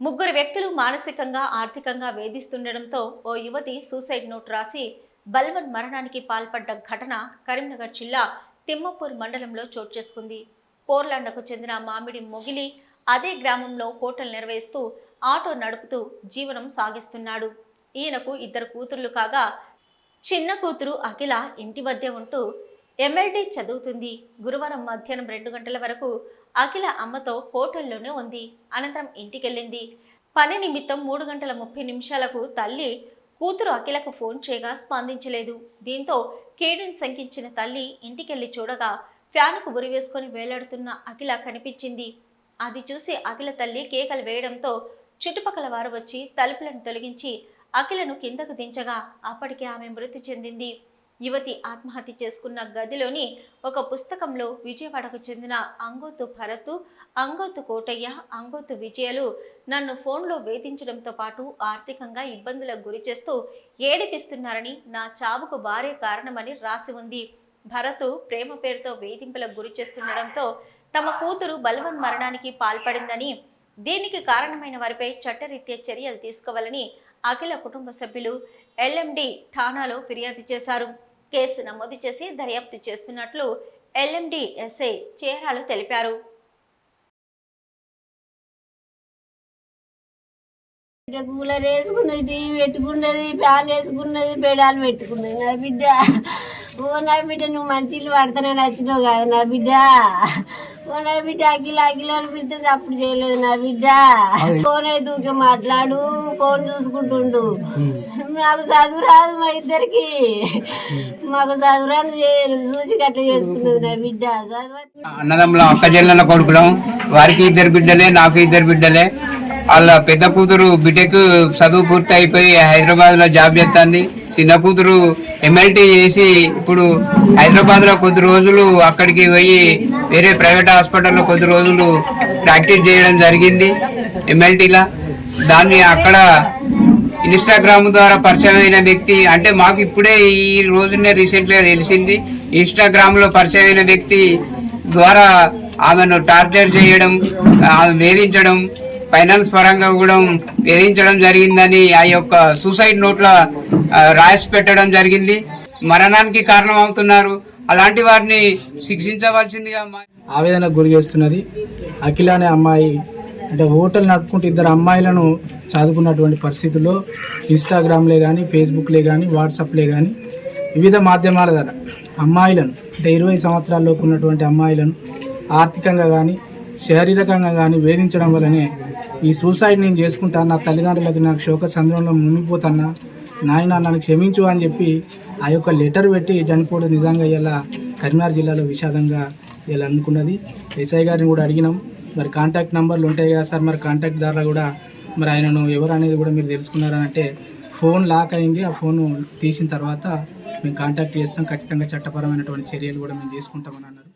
ముగ్గురు వ్యక్తులు మానసికంగా ఆర్థికంగా వేధిస్తుండడంతో ఓ యువతి సూసైడ్ నోట్ రాసి బల్వన్ మరణానికి పాల్పడ్డ ఘటన కరీంనగర్ జిల్లా తిమ్మపూర్ మండలంలో చోటు చేసుకుంది. పోర్లాండకు చెందిన మామిడి మొగిలి అదే గ్రామంలో హోటల్ నిర్వహిస్తూ ఆటో నడుపుతూ జీవనం సాగిస్తున్నాడు. ఈయనకు ఇద్దరు కూతుర్లు కాగా చిన్న కూతురు అఖిల ఇంటి వద్దే ఉంటూ ఎమ్మెల్డీ చదువుతుంది. గురువారం మధ్యాహ్నం రెండు గంటల వరకు అఖిల అమ్మతో హోటల్లోనే ఉంది. అనంతరం ఇంటికెళ్ళింది. పని నిమిత్తం మూడు గంటల ముప్పై నిమిషాలకు తల్లి కూతురు అఖిలకు ఫోన్ చేయగా స్పందించలేదు. దీంతో కేడుని శంకించిన తల్లి ఇంటికెళ్ళి చూడగా ఫ్యాన్కు ఉరివేసుకొని వేలాడుతున్న అఖిల కనిపించింది. అది చూసి అఖిల తల్లి కేకలు వేయడంతో చుట్టుపక్కల వారు వచ్చి తలుపులను తొలగించి అఖిలను కిందకు దించగా అప్పటికే ఆమె మృతి చెందింది. యువతి ఆత్మహత్య చేసుకున్న గదిలోని ఒక పుస్తకంలో విజయవాడకు చెందిన అంగోతు భరత్ అంగోతు కోటయ్య అంగోతు విజయలు నన్ను ఫోన్లో వేధించడంతో పాటు ఆర్థికంగా ఇబ్బందులకు గురి చేస్తూ ఏడిపిస్తున్నారని నా చావుకు వారే కారణమని రాసి ఉంది. భరత్ ప్రేమ పేరుతో వేధింపులకు గురి చేస్తుండడంతో తమ కూతురు బలవన్ మరణానికి పాల్పడిందని దీనికి కారణమైన వారిపై చట్టరీత్యా చర్యలు తీసుకోవాలని అఖిల కుటుంబ సభ్యులు ఎల్ఎండి ఠాణాలో ఫిర్యాదు చేశారు. కేసు నమోదు చేసి దర్యాప్తు చేస్తున్నట్లు ఎల్ఎండి ఎస్ఐ చేరాలు తెలిపారు. కూలర్ వేసుకున్నది టీవీ పెట్టుకున్నది ఫ్యాన్ వేసుకున్నది పెడాలు పెట్టుకున్నది. నా బిడ్డ ఓ నా బిడ్డ నువ్వు మంచి ఇల్లు పడతానని నచ్చినావు కదా నా బిడ్డ. బిడ్డ అఖిల అఖిల బిడ్డ అప్పుడు చేయలేదు నా బిడ్డ. ఫోన్ ఊరికే మాట్లాడు ఫోన్ చూసుకుంటుండు. మాకు చదువు రాదు మా ఇద్దరికి. మాకు చదువు రాదు చూసి గట్ల చేసుకున్నది నా బిడ్డ. అన్నదమ్ముల అక్క చెల్లెల కొడుకులం వారికి ఇద్దరు బిడ్డలే నాకు ఇద్దరు బిడ్డలే. వాళ్ళ పెద్ద కూతురు బిటెక్ చదువు పూర్తి అయిపోయి హైదరాబాద్లో జాబ్ చేస్తుంది చిన్న కూతురు ఎమ్మెల్టీ చేసి ఇప్పుడు హైదరాబాద్లో కొద్ది రోజులు అక్కడికి పోయి వేరే ప్రైవేట్ హాస్పిటల్లో కొద్ది రోజులు ప్రాక్టీస్ చేయడం జరిగింది ఎమ్మెల్టీలా దాన్ని అక్కడ ఇన్స్టాగ్రామ్ ద్వారా పరిచయం అయిన వ్యక్తి అంటే మాకు ఇప్పుడే ఈ రోజునే రీసెంట్గా తెలిసింది. ఇన్స్టాగ్రామ్లో పరిచయం అయిన వ్యక్తి ద్వారా ఆమెను టార్చర్ చేయడం ఆమె వేధించడం ఫైనాన్స్ పరంగా కూడా వేధించడం జరిగిందని ఆ యొక్క సూసైడ్ నోట్ల రాసి పెట్టడం జరిగింది. మరణానికి కారణం అవుతున్నారు అలాంటి వారిని శిక్షించవలసిందిగా మా- ఆవేదనకు గురి చేస్తున్నది అఖిల అనే అమ్మాయి. అంటే హోటల్ నడుపుకుంటూ ఇద్దరు అమ్మాయిలను చదువుకున్నటువంటి పరిస్థితుల్లో ఇన్స్టాగ్రామ్లే కానీ ఫేస్బుక్లే కానీ వాట్సాప్లే కానీ వివిధ మాధ్యమాల ద్వారా అమ్మాయిలను అంటే ఇరవై సంవత్సరాల్లోపు ఉన్నటువంటి అమ్మాయిలను ఆర్థికంగా కానీ శారీరకంగా కానీ వేధించడం వల్లనే ఈ సూసైడ్ నేను చేసుకుంటా నా తల్లిదండ్రులకు నాకు శోక సంద్రంలో మునిగిపోతున్నా నాయన నన్ను క్షమించు అని చెప్పి ఆ యొక్క లెటర్ పెట్టి చనిపోవడం నిజంగా ఇలా కరీంనగర్ జిల్లాలో విషాదంగా ఇలా అందుకున్నది. ఎస్ఐ గారిని కూడా అడిగినాం. మరి కాంటాక్ట్ నెంబర్లు ఉంటాయి కదా సార్ మరి కాంటాక్ట్ ద్వారా కూడా మరి ఆయనను ఎవరు అనేది కూడా మీరు తెలుసుకున్నారనంటే ఫోన్ లాక్ అయింది. ఆ ఫోన్ తీసిన తర్వాత మేము కాంటాక్ట్ చేస్తాం. ఖచ్చితంగా చట్టపరమైనటువంటి చర్యలు కూడా మేము తీసుకుంటామని అన్నారు.